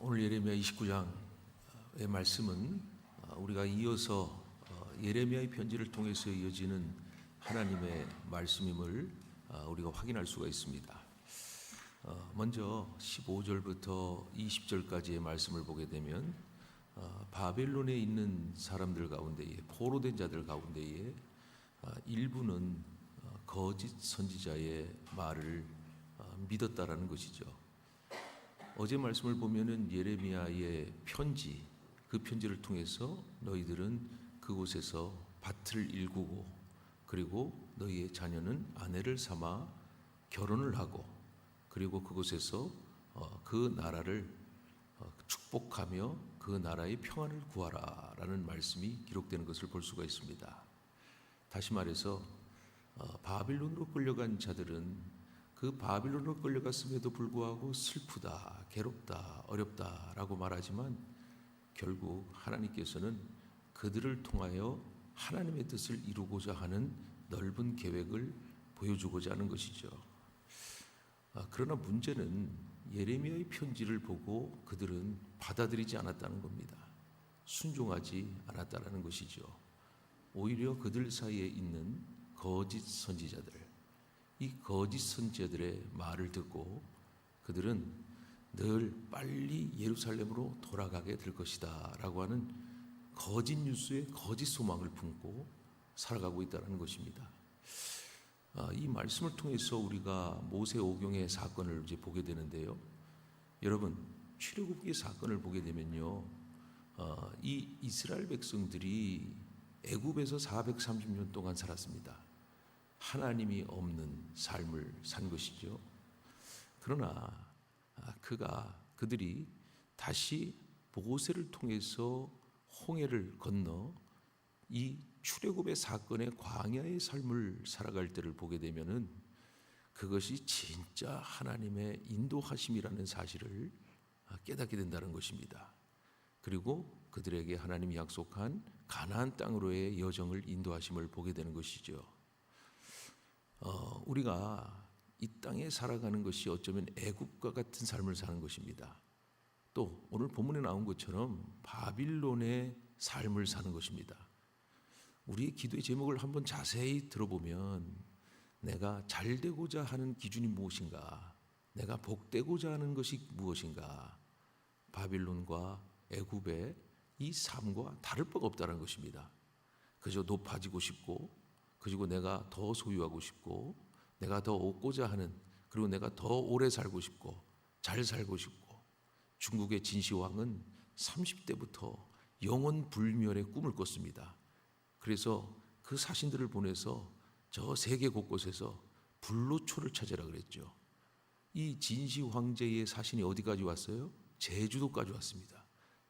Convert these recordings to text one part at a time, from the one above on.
오늘 예레미야 29장의 말씀은 어, 우리가 이어서 어, 예레미야의 편지를 통해서 이어지는 하나님의 말씀임을 어, 우리가 확인할 수가 있습니다. 어, 먼저 15절부터 20절까지의 말씀을 보게 되면 어, 바벨론에 있는 사람들 가운데에 포로된 자들 가운데에 어, 일부는 어, 거짓 선지자의 말을 어, 믿었다라는 것이죠. 어제 말씀을 보면은 예레미야의 편지 그 편지를 통해서 너희들은 그곳에서 밭을 일구고 그리고 너희의 자녀는 아내를 삼아 결혼을 하고 그리고 그곳에서 어, 그 나라를 어, 축복하며 그 나라의 평안을 구하라라는 말씀이 기록되는 것을 볼 수가 있습니다. 다시 말해서 어, 바빌론으로 끌려간 자들은 그 바빌론으로 끌려갔음에도 불구하고 슬프다, 괴롭다, 어렵다라고 말하지만 결국 하나님께서는 그들을 통하여 하나님의 뜻을 이루고자 하는 넓은 계획을 보여주고자 하는 것이죠. 아, 그러나 문제는 예레미야의 편지를 보고 그들은 받아들이지 않았다는 겁니다. 순종하지 않았다는 것이죠. 오히려 그들 사이에 있는 거짓 선지자들, 이 거짓 선지자들의 말을 듣고 그들은 늘 빨리 예루살렘으로 돌아가게 될 것이다라고 하는 거짓 뉴스에 거짓 소망을 품고 살아가고 있다는 것입니다. 아, 이 말씀을 통해서 우리가 모세 오경의 사건을 이제 보게 되는데요. 여러분 출애굽기 사건을 보게 되면요, 어, 이 이스라엘 백성들이 애굽에서 430년 동안 살았습니다. 하나님이 없는 삶을 산 것이죠. 그러나 아, 그가 그들이 다시 모세를 통해서 홍해를 건너 이 출애굽의 사건의 광야의 삶을 살아갈 때를 보게 되면은 그것이 진짜 하나님의 인도하심이라는 사실을 아, 깨닫게 된다는 것입니다. 그리고 그들에게 하나님이 약속한 가나안 땅으로의 여정을 인도하심을 보게 되는 것이죠. 어, 우리가 이 땅에 살아가는 것이 어쩌면 애국과 같은 삶을 사는 것입니다. 또 오늘 본문에 나온 것처럼 바빌론의 삶을 사는 것입니다. 우리의 기도의 제목을 한번 자세히 들어보면 내가 잘 되고자 하는 기준이 무엇인가? 내가 복되고자 하는 것이 무엇인가? 바빌론과 애굽의 이 삶과 다를 바가 없다는 것입니다. 그저 높아지고 싶고 그리고 내가 더 소유하고 싶고 내가 더 얻고자 하는 그리고 내가 더 오래 살고 싶고 잘 살고 싶고 중국의 진시황은 30대부터 영원 불멸의 꿈을 꿨습니다. 그래서 그 사신들을 보내서 저 세계 곳곳에서 불로초를 찾으라 그랬죠. 이 진시 황제의 사신이 어디까지 왔어요? 제주도까지 왔습니다.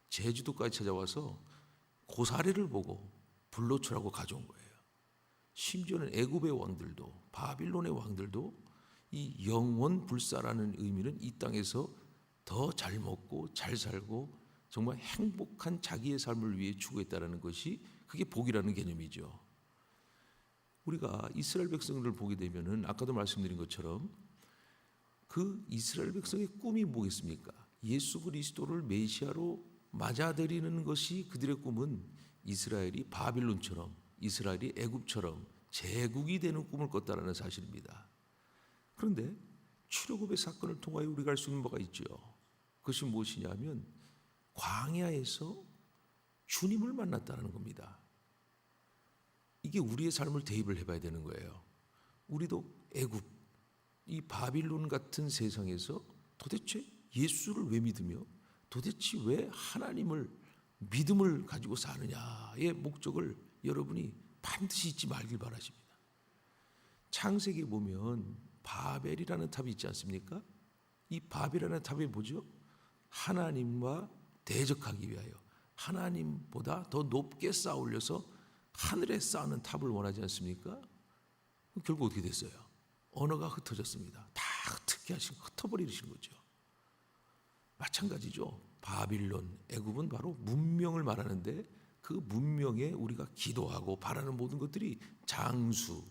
제주도까지 찾아와서 고사리를 보고 불로초라고 가져온 거예요. 심지어는 애굽의 왕들도 바빌론의 왕들도 이 영원 불사라는 의미는 이 땅에서 더 잘 먹고 잘 살고 정말 행복한 자기의 삶을 위해 추구했다라는 것이 그게 복이라는 개념이죠. 우리가 이스라엘 백성을 보게 되면은 아까도 말씀드린 것처럼 그 이스라엘 백성의 꿈이 뭐겠습니까? 예수 그리스도를 메시아로 맞아들이는 것이 그들의 꿈은 이스라엘이 바빌론처럼 이스라엘이 애굽처럼 제국이 되는 꿈을 꿨다라는 사실입니다. 그런데 출애굽의 사건을 통하여 우리가 알 수 있는 바가 있죠. 그것이 무엇이냐면 광야에서 주님을 만났다는 겁니다. 이게 우리의 삶을 대입을 해봐야 되는 거예요. 우리도 애굽, 이 바빌론 같은 세상에서 도대체 예수를 왜 믿으며 도대체 왜 하나님을 믿음을 가지고 사느냐의 목적을 여러분이 반드시 잊지 말길 바라십니다. 창세기에 보면 바벨이라는 탑이 있지 않습니까? 이 바벨이라는 탑이 뭐죠? 하나님과 대적하기 위하여 하나님보다 더 높게 쌓아 올려서 하늘에 쌓는 탑을 원하지 않습니까? 결국 어떻게 됐어요? 언어가 흩어졌습니다. 다 흩게 하시고 흩어버리신 거죠. 마찬가지죠. 바빌론, 애굽은 바로 문명을 말하는데 그 문명에 우리가 기도하고 바라는 모든 것들이 장수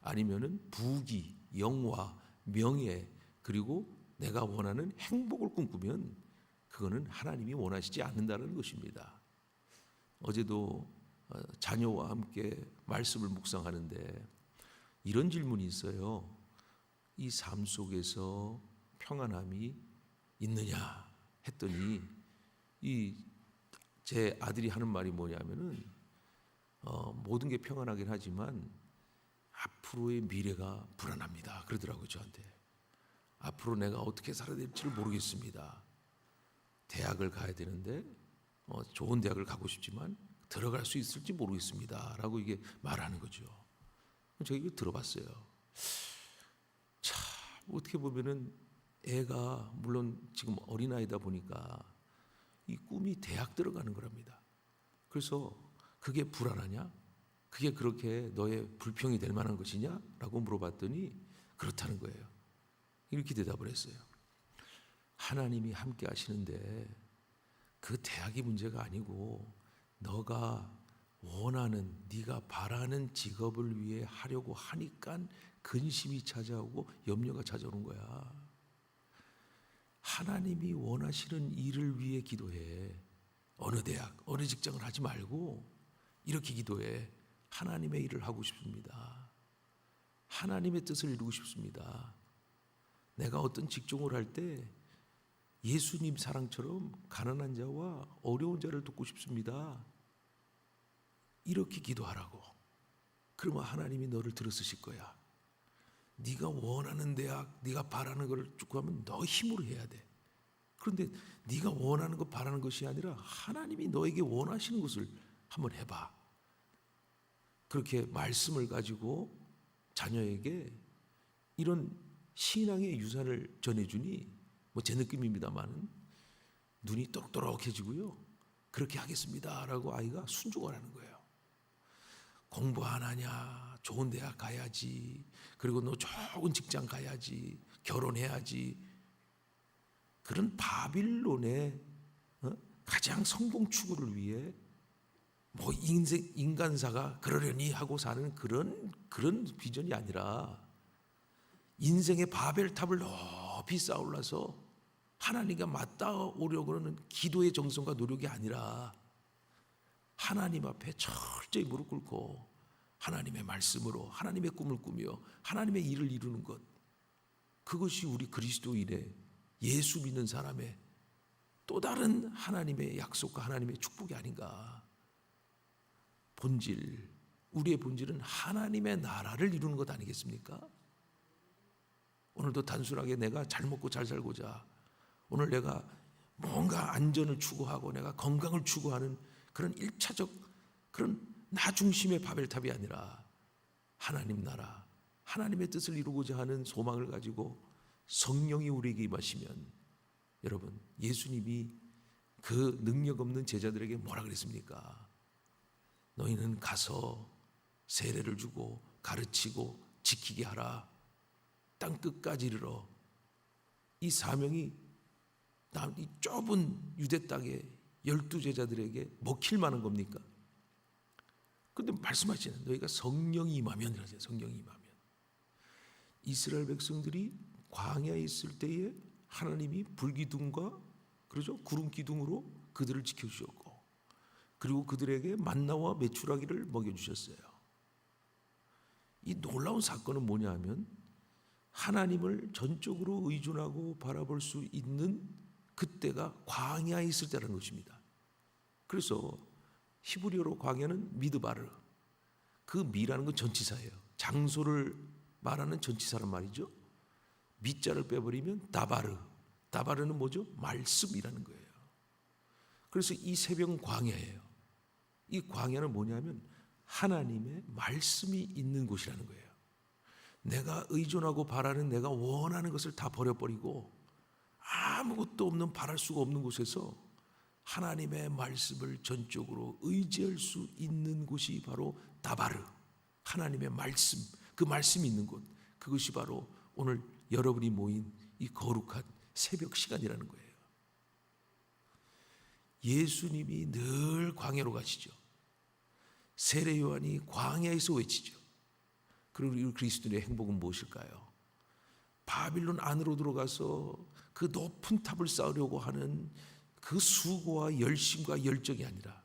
아니면은 부귀, 영화, 명예 그리고 내가 원하는 행복을 꿈꾸면 그거는 하나님이 원하시지 않는다는 것입니다. 어제도 어, 자녀와 함께 말씀을 묵상하는데 이런 질문이 있어요. 이 삶 속에서 평안함이 있느냐 했더니 이 제 아들이 하는 말이 뭐냐면은 어, 모든 게 평안하긴 하지만 앞으로의 미래가 불안합니다. 그러더라고요 저한테. 앞으로 내가 어떻게 살아야 될지를 모르겠습니다. 대학을 가야 되는데 어, 좋은 대학을 가고 싶지만 들어갈 수 있을지 모르겠습니다.라고 이게 말하는 거죠. 제가 이거 들어봤어요. 참 어떻게 보면은 애가 물론 지금 어린 아이다 보니까 이 꿈이 대학 들어가는 거랍니다. 그래서 그게 불안하냐? 그게 그렇게 너의 불평이 될 만한 것이냐?라고 물어봤더니 그렇다는 거예요. 이렇게 대답을 했어요. 하나님이 함께 하시는데 그 대학이 문제가 아니고 너가 원하는 네가 바라는 직업을 위해 하려고 하니까 근심이 찾아오고 염려가 찾아오는 거야. 하나님이 원하시는 일을 위해 기도해. 어느 대학, 어느 직장을 하지 말고 이렇게 기도해. 하나님의 일을 하고 싶습니다. 하나님의 뜻을 이루고 싶습니다. 내가 어떤 직종을 할 때 예수님 사랑처럼 가난한 자와 어려운 자를 돕고 싶습니다. 이렇게 기도하라고. 그러면 하나님이 너를 들어쓰실 거야. 네가 원하는 대학, 네가 바라는 것을 축구하면 너 힘으로 해야 돼. 그런데 네가 원하는 것 바라는 것이 아니라 하나님이 너에게 원하시는 것을 한번 해봐. 그렇게 말씀을 가지고 자녀에게 이런 신앙의 유산을 전해주니 뭐 제 느낌입니다만 눈이 똑똑해지고요. 그렇게 하겠습니다라고 아이가 순종을 하는 거예요. 공부 안 하냐? 좋은 대학 가야지. 그리고 너 좋은 직장 가야지. 결혼해야지. 그런 바빌론의 어? 가장 성공 추구를 위해 뭐 인생 인간사가 그러려니 하고 사는 그런 그런 비전이 아니라 인생의 바벨탑을 높이 쌓아올라서 하나님과 맞닿아오려고 그러는 기도의 정성과 노력이 아니라 하나님 앞에 철저히 무릎 꿇고 하나님의 말씀으로 하나님의 꿈을 꾸며 하나님의 일을 이루는 것 그것이 우리 그리스도인의 예수 믿는 사람의 또 다른 하나님의 약속과 하나님의 축복이 아닌가 본질 우리의 본질은 하나님의 나라를 이루는 것 아니겠습니까? 오늘도 단순하게 내가 잘 먹고 잘 살고자 오늘 내가 뭔가 안전을 추구하고 내가 건강을 추구하는 그런 일차적 그런 나 중심의 바벨탑이 아니라 하나님 나라, 하나님의 뜻을 이루고자 하는 소망을 가지고 성령이 우리에게 임하시면 여러분 예수님이 그 능력 없는 제자들에게 뭐라 그랬습니까? 너희는 가서 세례를 주고 가르치고 지키게 하라. 땅 끝까지 이르러 이 사명이 이 좁은 유대 땅에 열두 제자들에게 먹힐 만한 겁니까? 근데 말씀하시는 너희가 성령이 임하면 이러세요. 성령이 임하면 이스라엘 백성들이 광야에 있을 때에 하나님이 불기둥과 그러죠 구름 기둥으로 그들을 지켜 주셨고 그리고 그들에게 만나와 메추라기를 먹여 주셨어요. 이 놀라운 사건은 뭐냐 하면 하나님을 전적으로 의존하고 바라볼 수 있는 그때가 광야에 있을 때라는 것입니다. 그래서 히브리어로 광야는 미드바르. 그 미라는 건 전치사예요. 장소를 말하는 전치사란 말이죠. 미자를 빼버리면 다바르. 다바르는 뭐죠? 말씀이라는 거예요. 그래서 이 새벽은 광야예요. 이 광야는 뭐냐면 하나님의 말씀이 있는 곳이라는 거예요. 내가 의존하고 바라는 내가 원하는 것을 다 버려버리고 아무것도 없는 바랄 수가 없는 곳에서 하나님의 말씀을 전적으로 의지할 수 있는 곳이 바로 다바르 하나님의 말씀 그 말씀이 있는 곳 그것이 바로 오늘 여러분이 모인 이 거룩한 새벽 시간이라는 거예요. 예수님이 늘 광야로 가시죠. 세례 요한이 광야에서 외치죠. 그리고 이 그리스도의 행복은 무엇일까요? 바빌론 안으로 들어가서 그 높은 탑을 쌓으려고 하는 그 수고와 열심과 열정이 아니라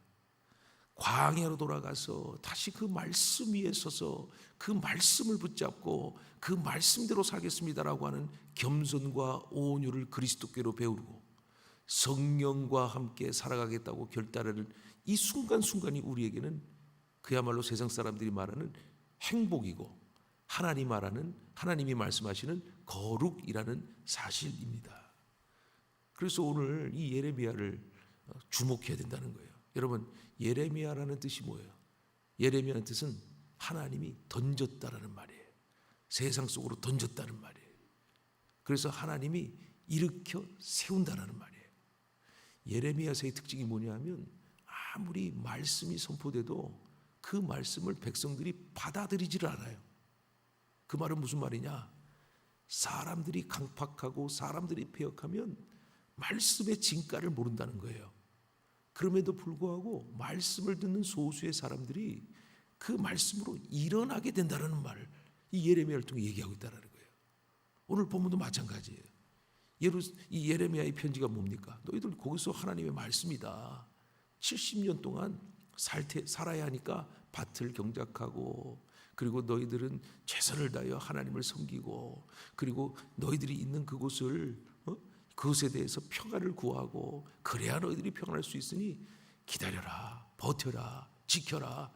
광야로 돌아가서 다시 그 말씀 위에 서서 그 말씀을 붙잡고 그 말씀대로 살겠습니다라고 하는 겸손과 온유를 그리스도께로 배우고 성령과 함께 살아가겠다고 결단하는 이 순간순간이 우리에게는 그야말로 세상 사람들이 말하는 행복이고 하나님 말하는 하나님이 말씀하시는 거룩이라는 사실입니다. 그래서 오늘 이 예레미야를 어, 주목해야 된다는 거예요. 여러분 예레미야라는 뜻이 뭐예요? 예레미야는 뜻은 하나님이 던졌다라는 말이에요. 세상 속으로 던졌다는 말이에요. 그래서 하나님이 일으켜 세운다라는 말이에요. 예레미야서의 특징이 뭐냐면 아무리 말씀이 선포돼도 그 말씀을 백성들이 받아들이지를 않아요. 그 말은 무슨 말이냐? 사람들이 강팍하고 사람들이 폐역하면 말씀의 진가를 모른다는 거예요. 그럼에도 불구하고 말씀을 듣는 소수의 사람들이 그 말씀으로 일어나게 된다는 말을 이 예레미야를 통해 얘기하고 있다는 거예요. 오늘 본문도 마찬가지예요. 예루, 이 예레미야의 편지가 뭡니까? 너희들 거기서 하나님의 말씀이다. 70년 동안 살 테, 살아야 하니까 밭을 경작하고 그리고 너희들은 최선을 다하여 하나님을 섬기고 그리고 너희들이 있는 그곳을 어? 그것에 대해서 평안을 구하고 그래야 너희들이 평안할 수 있으니 기다려라 버텨라 지켜라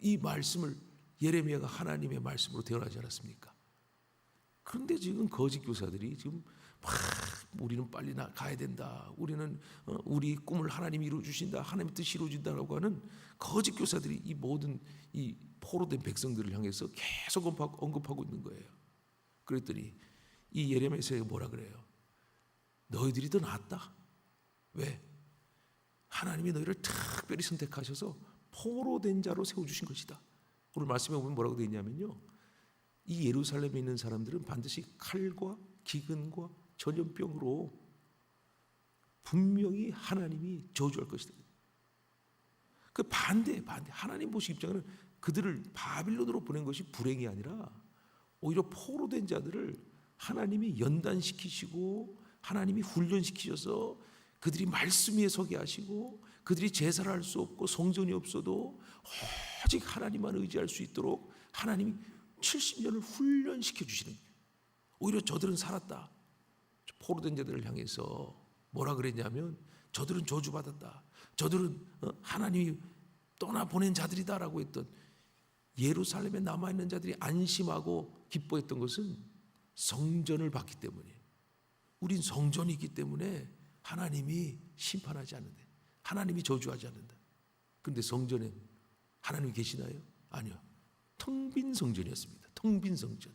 이 말씀을 예레미야가 하나님의 말씀으로 대언하지 않았습니까? 그런데 지금 거짓 교사들이 지금 막 우리는 빨리 나 가야 된다. 우리는 어, 우리 꿈을 하나님이 이루어 주신다. 하나님 뜻이 이루어진다라고 하는 거짓 교사들이 이 모든 이 포로된 백성들을 향해서 계속 언급하고, 있는 거예요. 그랬더니 이 예레미야서에 뭐라 그래요? 너희들이 더 낫다. 왜? 하나님이 너희를 특별히 선택하셔서 포로된 자로 세워 주신 것이다. 오늘 말씀에 보면 뭐라고 되어 있냐면요. 이 예루살렘에 있는 사람들은 반드시 칼과 기근과 전염병으로 분명히 하나님이 저주할 것이다. 그 반대 반대 하나님 보시 입장에는 그들을 바빌론으로 보낸 것이 불행이 아니라 오히려 포로된 자들을 하나님이 연단시키시고 하나님이 훈련시키셔서 그들이 말씀 위에 서게 하시고 그들이 제사를 할 수 없고 성전이 없어도 오직 하나님만 의지할 수 있도록 하나님이 70년을 훈련시켜 주시는 거예요. 오히려 저들은 살았다. 포로된 자들을 향해서 뭐라 그랬냐면 저들은 저주받았다. 저들은 어, 하나님이 떠나 보낸 자들이다라고 했던 예루살렘에 남아 있는 자들이 안심하고 기뻐했던 것은 성전을 받기 때문에 우린 성전이 있기 때문에 하나님이 심판하지 않는데 하나님이 저주하지 않는다. 근데 성전에 하나님이 계시나요? 아니요. 텅 빈 성전이었습니다. 텅 빈 성전.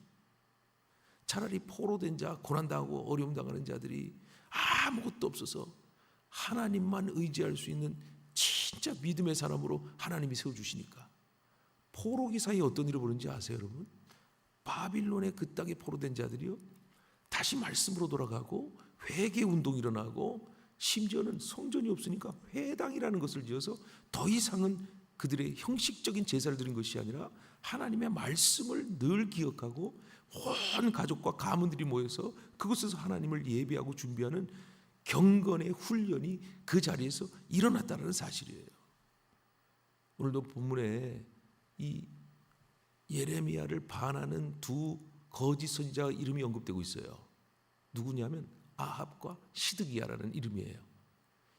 차라리 포로된 자, 고난당하고 어려움 당하는 자들이 아무것도 없어서 하나님만 의지할 수 있는 진짜 믿음의 사람으로 하나님이 세워 주시니까 포로 기사에 어떤 일을 보는지 아세요, 여러분? 바빌론의 그 땅에 포로된 자들이요. 다시 말씀으로 돌아가고 회개 운동이 일어나고 심지어는 성전이 없으니까 회당이라는 것을 지어서 더 이상은 그들의 형식적인 제사를 드린 것이 아니라 하나님의 말씀을 늘 기억하고 온 가족과 가문들이 모여서 그곳에서 하나님을 예배하고 준비하는 경건의 훈련이 그 자리에서 일어났다는 사실이에요. 오늘도 본문에 이 예레미야를 반하는 두 거짓 선지자 이름이 언급되고 있어요. 누구냐면 아합과 시드기야라는 이름이에요.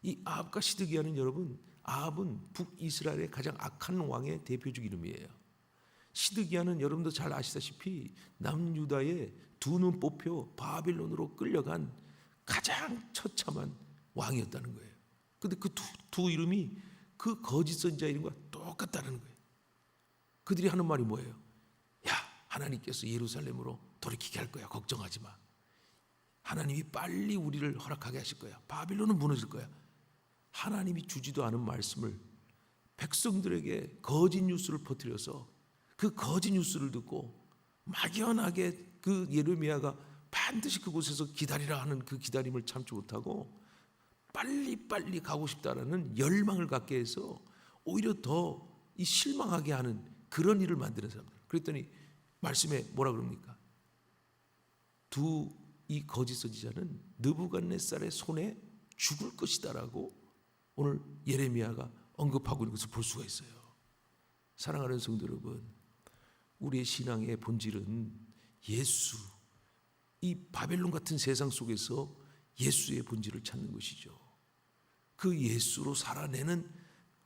이 아합과 시드기야는 여러분 아합은 북이스라엘의 가장 악한 왕의 대표적 이름이에요. 시드기야는 여러분도 잘 아시다시피 남유다의 두 눈 뽑혀 바빌론으로 끌려간 가장 처참한 왕이었다는 거예요. 근데 그 두 이름이 그 거짓 선자 이름과 똑같다는 거예요. 그들이 하는 말이 뭐예요? 야, 하나님께서 예루살렘으로 돌이키게 할 거야. 걱정하지 마. 하나님이 빨리 우리를 허락하게 하실 거야. 바빌론은 무너질 거야. 하나님이 주지도 않은 말씀을 백성들에게 거짓 뉴스를 퍼뜨려서 그 거짓 뉴스를 듣고 막연하게 그 예레미야가 반드시 그곳에서 기다리라 하는 그 기다림을 참지 못하고 빨리 빨리 가고 싶다라는 열망을 갖게 해서 오히려 더 이 실망하게 하는 그런 일을 만드는 사람들. 그랬더니 말씀에 뭐라 그럽니까? 두 이 거짓 선지자는 느부갓네살의 손에 죽을 것이다라고 오늘 예레미야가 언급하고 있는 것을 볼 수가 있어요. 사랑하는 성도 여러분, 우리의 신앙의 본질은 예수, 이 바벨론 같은 세상 속에서 예수의 본질을 찾는 것이죠. 그 예수로 살아내는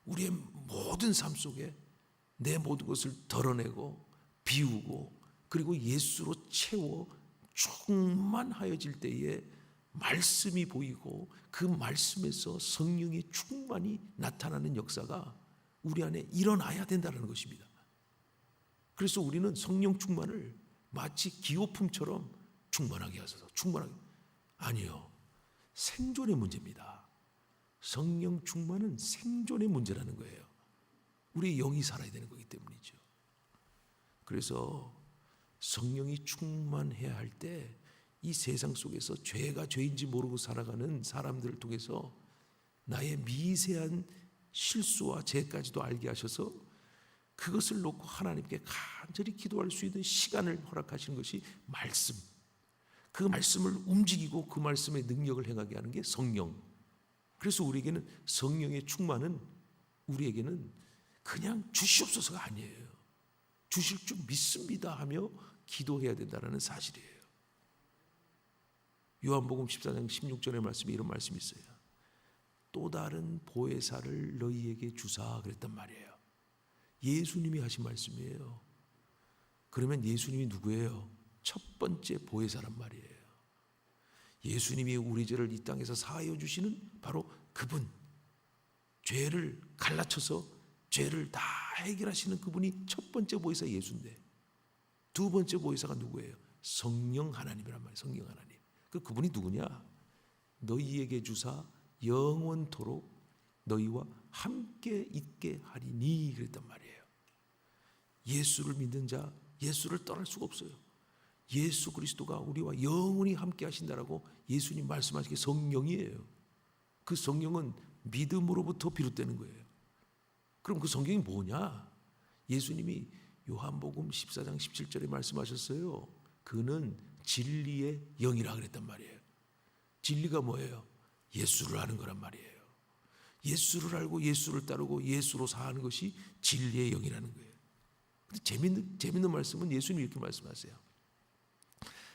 우리의 모든 삶 속에 내 모든 것을 덜어내고 비우고 그리고 예수로 채워 충만하여질 때에 말씀이 보이고 그 말씀에서 성령의 충만이 나타나는 역사가 우리 안에 일어나야 된다는 것입니다. 그래서 우리는 성령 충만을 마치 기호품처럼 충만하게 하소서 충만하게 아니요 생존의 문제입니다. 성령 충만은 생존의 문제라는 거예요. 우리 영이 살아야 되는 거기 때문이죠. 그래서 성령이 충만해야 할 때 이 세상 속에서 죄가 죄인지 모르고 살아가는 사람들을 통해서 나의 미세한 실수와 죄까지도 알게 하셔서 그것을 놓고 하나님께 간절히 기도할 수 있는 시간을 허락하시는 것이 말씀. 그 말씀을 움직이고 그 말씀의 능력을 행하게 하는 게 성령. 그래서 우리에게는 성령의 충만은 우리에게는 그냥 주시옵소서가 아니에요. 주실 줄 믿습니다 하며 기도해야 된다는 사실이에요. 요한복음 14장 16절의 말씀에 이런 말씀이 있어요. 또 다른 보혜사를 너희에게 주사 그랬단 말이에요. 예수님이 하신 말씀이에요. 그러면 예수님이 누구예요? 첫 번째 보혜사란 말이에요. 예수님이 우리 죄를 이 땅에서 사하여 주시는 바로 그분. 죄를 갈라쳐서 죄를 다 해결하시는 그분이 첫 번째 보혜사 예수인데 두 번째 보혜사가 누구예요? 성령 하나님이란 말이에요. 성령 하나님. 그 그분이 누구냐? 너희에게 주사 영원토록 너희와 함께 있게 하리니 그랬단 말이에요. 예수를 믿는 자, 예수를 떠날 수가 없어요. 예수 그리스도가 우리와 영원히 함께 하신다라고 예수님 말씀하신 게 성령이에요. 그 성령은 믿음으로부터 비롯되는 거예요. 그럼 그 성경이 뭐냐? 예수님이 요한복음 14장 17절에 말씀하셨어요. 그는 진리의 영이라 그랬단 말이에요. 진리가 뭐예요? 예수를 아는 거란 말이에요. 예수를 알고 예수를 따르고 예수로 사는 것이 진리의 영이라는 거예요. 근데 재밌는 재밌는 말씀은 예수님이 이렇게 말씀하세요.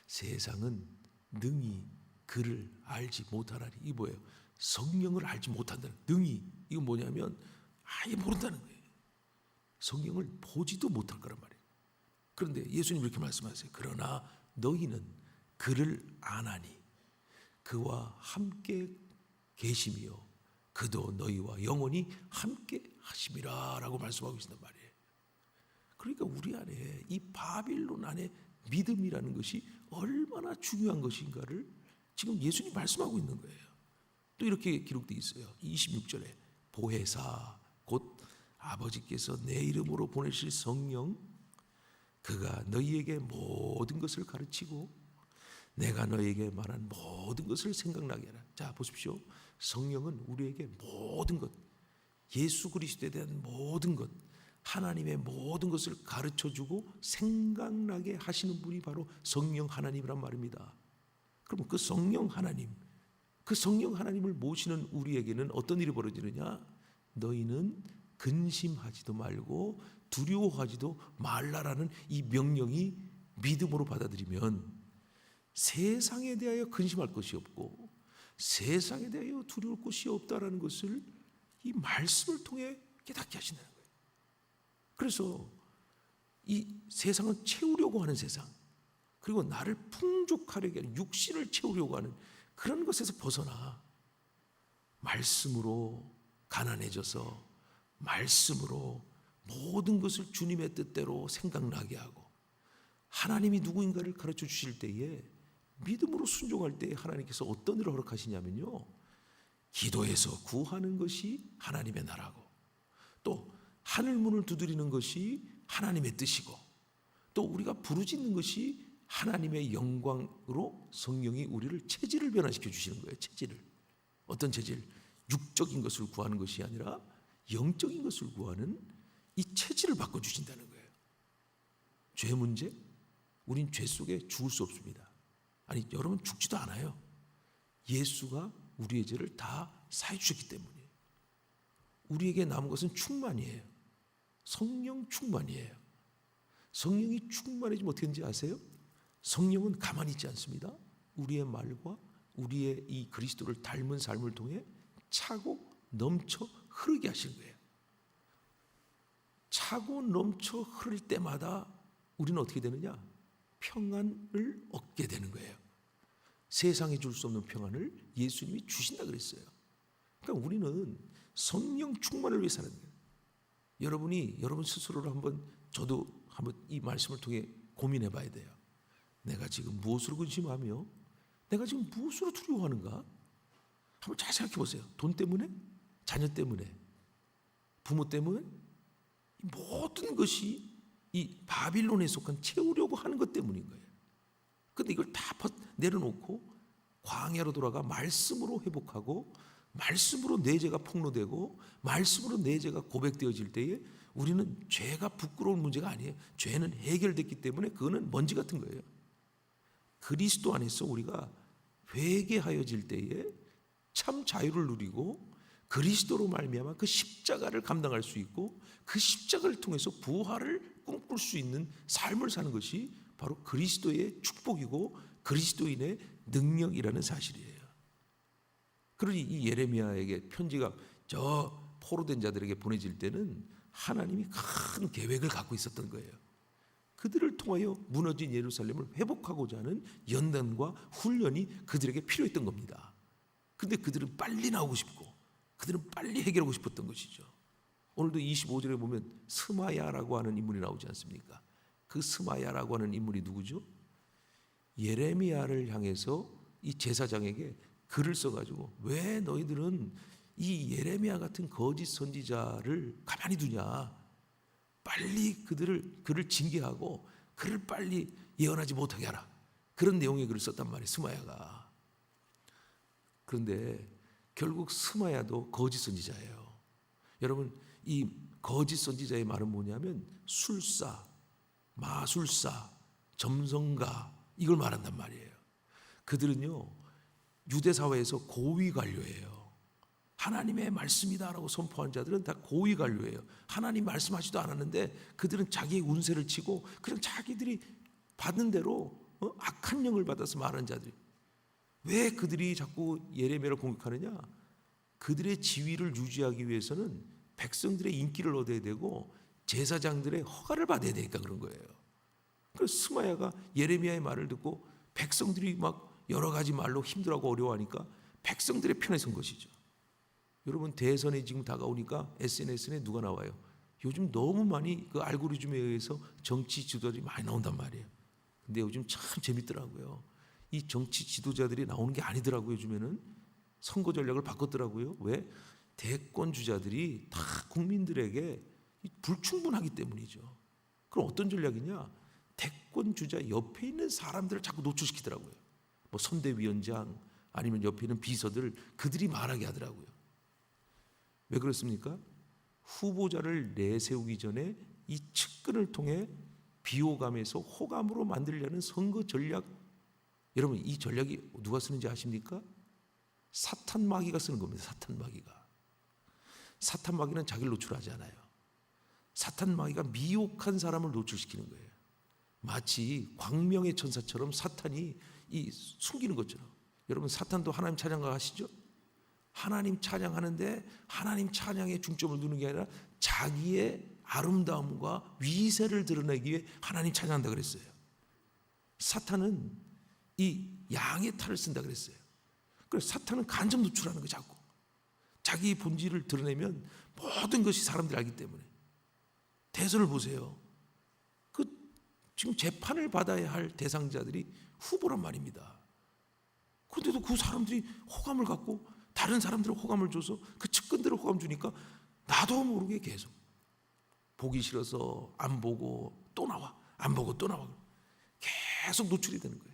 세상은 능히 그를 알지 못하나니 이 뭐예요? 성령을 알지 못한다는 능히 이거 뭐냐면 아예 모른다는 거예요. 성령을 보지도 못할 거란 말이에요. 그런데 예수님 이렇게 말씀하세요. 그러나 너희는 그를 아나니 그와 함께 계심이요 그도 너희와 영원히 함께 하심이라라고 말씀하고 계신단 말이에요. 그러니까 우리 안에 이 바빌론 안에 믿음이라는 것이 얼마나 중요한 것인가를 지금 예수님 말씀하고 있는 거예요. 또 이렇게 기록되어 있어요. 26절에 보혜사 곧 아버지께서 내 이름으로 보내실 성령 그가 너희에게 모든 것을 가르치고 내가 너에게 말한 모든 것을 생각나게 하라. 자, 보십시오. 성령은 우리에게 모든 것, 예수 그리스도에 대한 모든 것, 하나님의 모든 것을 가르쳐 주고 생각나게 하시는 분이 바로 성령 하나님이란 말입니다. 그러면 그 성령 하나님, 그 성령 하나님을 모시는 우리에게는 어떤 일이 벌어지느냐? 너희는 근심하지도 말고 두려워하지도 말라라는 이 명령이 믿음으로 받아들이면 세상에 대하여 근심할 것이 없고 세상에 대하여 두려울 것이 없다라는 것을 이 말씀을 통해 깨닫게 하신다는 거예요. 그래서 이 세상은 채우려고 하는 세상 그리고 나를 풍족하려게 하는 육신을 채우려고 하는 그런 것에서 벗어나 말씀으로 가난해져서 말씀으로 모든 것을 주님의 뜻대로 생각나게 하고 하나님이 누구인가를 가르쳐 주실 때에 믿음으로 순종할 때 하나님께서 어떤 일을 허락하시냐면요. 기도해서 구하는 것이 하나님의 나라고 또 하늘 문을 두드리는 것이 하나님의 뜻이고 또 우리가 부르짖는 것이 하나님의 영광으로 성령이 우리를 체질을 변화시켜 주시는 거예요. 체질을. 어떤 체질? 육적인 것을 구하는 것이 아니라 영적인 것을 구하는 이 체질을 바꿔 주신다는 거예요. 죄 문제? 우린 죄 속에 죽을 수 없습니다. 아니, 여러분 죽지도 않아요. 예수가 우리의 죄를 다 사해 주셨기 때문이에요. 우리에게 남은 것은 충만이에요. 성령 충만이에요. 성령이 충만해지면 어떻게 되는지 아세요? 성령은 가만히 있지 않습니다. 우리의 말과 우리의 이 그리스도를 닮은 삶을 통해 차고 넘쳐 흐르게 하시는 거예요. 차고 넘쳐 흐를 때마다 우리는 어떻게 되느냐? 평안을 얻게 되는 거예요. 세상에 줄수 없는 평안을 예수님이 주신다 그랬어요. 그러니까 우리는 성령 충만을 위해 사는 거예요. 여러분이 여러분 스스로를 한번 저도 한번 이 말씀을 통해 고민해 봐야 돼요. 내가 지금 무엇으로 근심하며 내가 지금 무엇으로 두려워하는가? 한번 잘 생각해 보세요. 돈 때문에? 자녀 때문에? 부모 때문에? 이 모든 것이 이 바빌론에 속한 채우려고 하는 것 때문인 거예요. 근데 이걸 다 벗- 내려놓고 광야로 돌아가 말씀으로 회복하고 말씀으로 내 죄가 폭로되고 말씀으로 내 죄가 고백되어질 때에 우리는 죄가 부끄러운 문제가 아니에요. 죄는 해결됐기 때문에 그거는 먼지 같은 거예요. 그리스도 안에서 우리가 회개하여질 때에 참 자유를 누리고 그리스도로 말미암아 그 십자가를 감당할 수 있고 그 십자가를 통해서 부활을 꿈꿀 수 있는 삶을 사는 것이 바로 그리스도의 축복이고 그리스도인의 능력이라는 사실이에요. 그러니 이 예레미야에게 편지가 저 포로된 자들에게 보내질 때는 하나님이 큰 계획을 갖고 있었던 거예요. 그들을 통하여 무너진 예루살렘을 회복하고자 하는 연단과 훈련이 그들에게 필요했던 겁니다. 근데 그들은 빨리 나오고 싶고 그들은 빨리 해결하고 싶었던 것이죠. 오늘도 25절에 보면 스마야라고 하는 인물이 나오지 않습니까? 그 스마야라고 하는 인물이 누구죠? 예레미야를 향해서 이 제사장에게 글을 써가지고 왜 너희들은 이 예레미야 같은 거짓 선지자를 가만히 두냐? 빨리 그들을 그를 징계하고 그를 빨리 예언하지 못하게 하라. 그런 내용의 글을 썼단 말이에요. 스마야가. 그런데 결국 스마야도 거짓 선지자예요. 여러분 이 거짓 선지자의 말은 뭐냐면 술사, 마술사, 점성가 이걸 말한단 말이에요. 그들은요 유대 사회에서 고위 관료예요. 하나님의 말씀이다라고 선포한 자들은 다 고위 관료예요. 하나님 말씀하지도 않았는데 그들은 자기의 운세를 치고 그냥 자기들이 받는 대로 어? 악한 영을 받아서 말하는 자들이 왜 그들이 자꾸 예레미야를 공격하느냐? 그들의 지위를 유지하기 위해서는 백성들의 인기를 얻어야 되고 제사장들의 허가를 받아야 되니까 그런 거예요. 그래서 스마야가 예레미야의 말을 듣고 백성들이 막 여러 가지 말로 힘들어하고 어려워하니까 백성들의 편에 선 것이죠. 여러분 대선이 지금 다가오니까 SNS에 누가 나와요? 요즘 너무 많이 그 알고리즘에 의해서 정치 지도자들이 많이 나온단 말이에요. 근데 요즘 참 재밌더라고요. 이 정치 지도자들이 나오는 게 아니더라고요. 요즘에는 선거 전략을 바꿨더라고요. 왜? 대권 주자들이 다 국민들에게 이 불충분하기 때문이죠. 그럼 어떤 전략이냐? 대권 주자 옆에 있는 사람들을 자꾸 노출시키더라고요. 뭐 선대위원장 아니면 옆에 있는 비서들 그들이 말하게 하더라고요. 왜 그렇습니까? 후보자를 내세우기 전에 이 측근을 통해 비호감에서 호감으로 만들려는 선거 전략 여러분 이 전략이 누가 쓰는지 아십니까? 사탄 마귀가 쓰는 겁니다. 사탄 마귀가. 사탄 마귀는 자기를 노출하지 않아요. 사탄 마귀가 미혹한 사람을 노출시키는 거예요. 마치 광명의 천사처럼 사탄이 이 숨기는 것처럼. 여러분 사탄도 하나님 찬양가 하시죠? 하나님 찬양하는데 하나님 찬양에 중점을 두는 게 아니라 자기의 아름다움과 위세를 드러내기 위해 하나님 찬양한다 그랬어요. 사탄은 이 양의 탈을 쓴다 그랬어요. 그래서 사탄은 간접 노출하는 거 자꾸. 자기 본질을 드러내면 모든 것이 사람들이 알기 때문에. 대선을 보세요. 그 지금 재판을 받아야 할 대상자들이 후보란 말입니다. 그런데도 그 사람들이 호감을 갖고 다른 사람들은 호감을 줘서 그 측근들을 호감 주니까 나도 모르게 계속 보기 싫어서 안 보고 또 나와 안 보고 또 나와 계속 노출이 되는 거예요.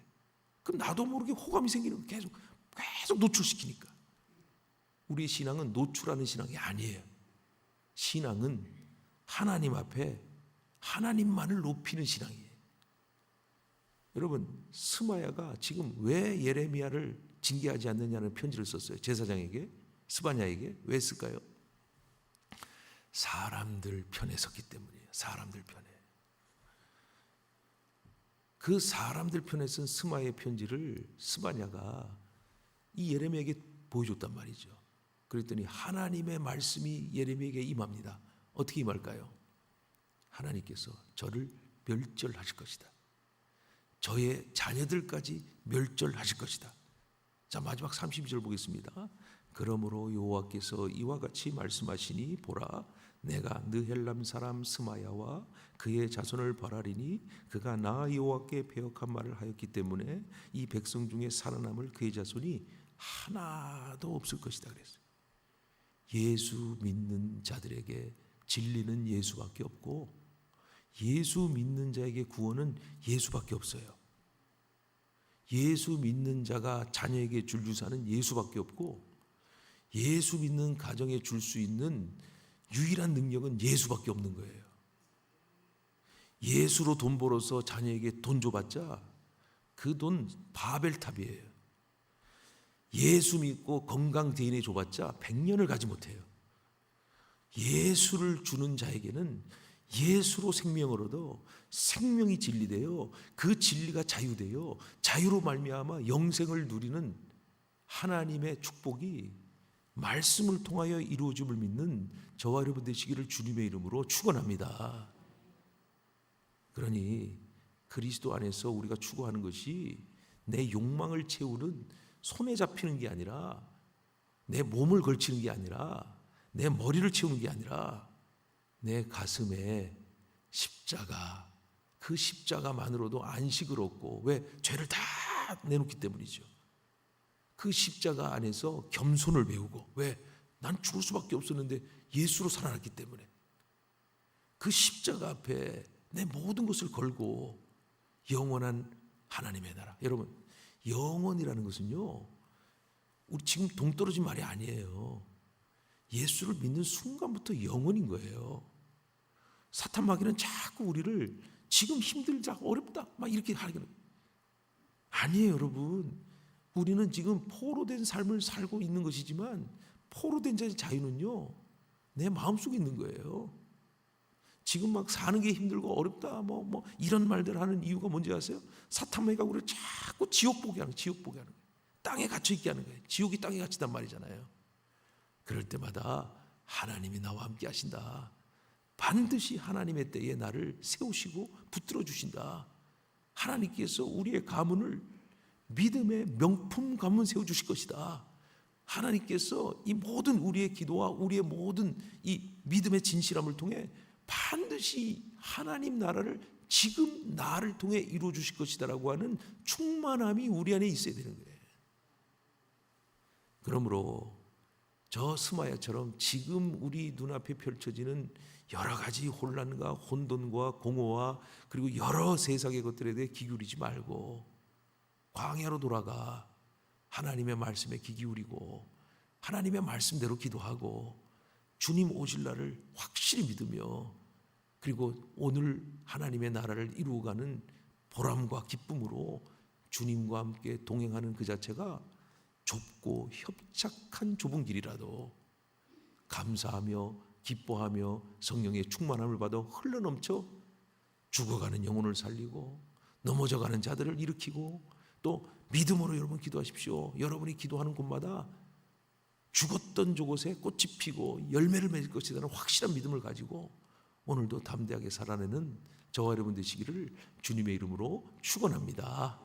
그럼 나도 모르게 호감이 생기는 거예요. 계속 계속 노출시키니까 우리의 신앙은 노출하는 신앙이 아니에요. 신앙은 하나님 앞에 하나님만을 높이는 신앙이에요. 여러분 스마야가 지금 왜 예레미야를 징계하지 않느냐는 편지를 썼어요. 제사장에게 스바냐에게 왜 쓸까요? 사람들 편에 섰기 때문이에요. 사람들 편에. 그 사람들 편에 쓴 스마의 편지를 스바냐가 이 예레미야에게 보여줬단 말이죠. 그랬더니 하나님의 말씀이 예레미야에게 임합니다. 어떻게 임할까요? 하나님께서 저를 멸절하실 것이다. 저의 자녀들까지 멸절하실 것이다. 자 마지막 32절 보겠습니다. 그러므로 여호와께서 이와 같이 말씀하시니 보라 내가 느헬람 사람 스마야와 그의 자손을 벌하리니 그가 나 여호와께 배역한 말을 하였기 때문에 이 백성 중에 살아남을 그의 자손이 하나도 없을 것이다 그랬어요. 예수 믿는 자들에게 진리는 예수밖에 없고 예수 믿는 자에게 구원은 예수밖에 없어요. 예수 믿는 자가 자녀에게 줄 유산은 예수밖에 없고 예수 믿는 가정에 줄 수 있는 유일한 능력은 예수밖에 없는 거예요. 예수로 돈 벌어서 자녀에게 돈 줘봤자 그 돈 바벨탑이에요. 예수 믿고 건강 대인에 줘봤자 100년을 가지 못해요. 예수를 주는 자에게는 예수로 생명을 얻어 생명이 진리되어 그 진리가 자유되어 자유로 말미암아 영생을 누리는 하나님의 축복이 말씀을 통하여 이루어짐을 믿는 저와 여러분 되시기를 주님의 이름으로 축원합니다. 그러니 그리스도 안에서 우리가 추구하는 것이 내 욕망을 채우는 손에 잡히는 게 아니라 내 몸을 걸치는 게 아니라 내 머리를 채우는 게 아니라 내 가슴에 십자가 그 십자가만으로도 안식을 얻고 왜 죄를 다 내놓기 때문이죠. 그 십자가 안에서 겸손을 배우고 왜 난 죽을 수밖에 없었는데 예수로 살아났기 때문에 그 십자가 앞에 내 모든 것을 걸고 영원한 하나님의 나라. 여러분, 영원이라는 것은요. 우리 지금 동떨어진 말이 아니에요. 예수를 믿는 순간부터 영원인 거예요. 사탄 마귀는 자꾸 우리를 지금 힘들다, 어렵다, 막 이렇게 하는 아니에요, 여러분. 우리는 지금 포로 된 삶을 살고 있는 것이지만 포로 된 자의 자유는요, 내 마음속에 있는 거예요. 지금 막 사는 게 힘들고 어렵다, 뭐, 뭐, 이런 말들 하는 이유가 뭔지 아세요? 사탄 마귀가 우리를 자꾸 지옥 보게 하는, 지옥 보게 하는 거예요. 땅에 갇혀 있게 하는 거예요. 지옥이 땅에 갇히단 말이잖아요. 그럴 때마다 하나님이 나와 함께 하신다. 반드시 하나님의 때에 나를 세우시고 붙들어 주신다. 하나님께서 우리의 가문을 믿음의 명품 가문 세워 주실 것이다. 하나님께서 이 모든 우리의 기도와 우리의 모든 이 믿음의 진실함을 통해 반드시 하나님 나라를 지금 나를 통해 이루어 주실 것이다라고 하는 충만함이 우리 안에 있어야 되는 거예요. 그러므로 저 스마야처럼 지금 우리 눈앞에 펼쳐지는 여러 가지 혼란과 혼돈과 공허와 그리고 여러 세상의 것들에 대해 기울이지 말고 광야로 돌아가 하나님의 말씀에 귀 기울이고 하나님의 말씀대로 기도하고 주님 오실 날을 확실히 믿으며 그리고 오늘 하나님의 나라를 이루어가는 보람과 기쁨으로 주님과 함께 동행하는 그 자체가 좁고 협착한 좁은 길이라도 감사하며 기뻐하며 성령의 충만함을 받아 흘러넘쳐 죽어가는 영혼을 살리고 넘어져가는 자들을 일으키고 또 믿음으로 여러분 기도하십시오. 여러분이 기도하는 곳마다 죽었던 저곳에 꽃이 피고 열매를 맺을 것이라는 확실한 믿음을 가지고 오늘도 담대하게 살아내는 저와 여러분 되시기를 주님의 이름으로 축원합니다.